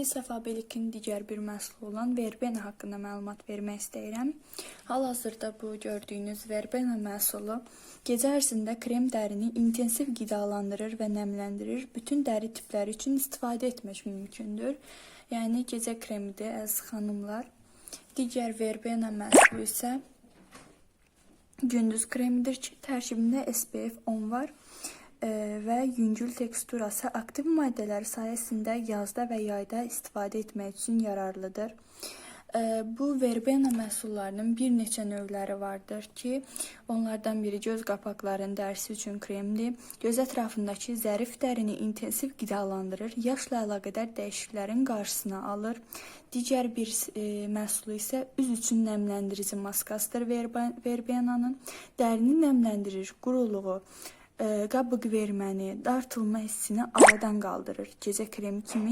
İndi Səfa Belikin digər bir məhsulu olan verbena haqqında məlumat vermək istəyirəm. Hal-hazırda bu gördüyünüz verbena məhsulu gecə ərzində krem dərini intensiv qidalandırır və nəmləndirir. Bütün dəri tipləri üçün istifadə etmək mümkündür. Yəni gecə kremidir əziz xanımlar. Digər verbena məhsulu isə gündüz kremidir ki, tərkibində SPF 10 var e, və yüngül teksturası aktiv maddələri sayəsində yazda və yayda istifadə etmək üçün yararlıdır. Bu verbena məhsullarının bir neçə növləri vardır ki, onlardan biri göz qapaqlarının dərisi üçün kremdir. Göz ətrafındakı zərif dərini intensiv qidalandırır, yaşla əlaqədar dəyişikliklərin qarşısını alır. Digər bir e, məhsulu isə üz üçün nəmləndirici maskasıdır verbe- verbenanın. Dərini nəmləndirir, quruluğu, e, qabıq verməni, dartılma hissini aradan qaldırır. Gecə kremi kimi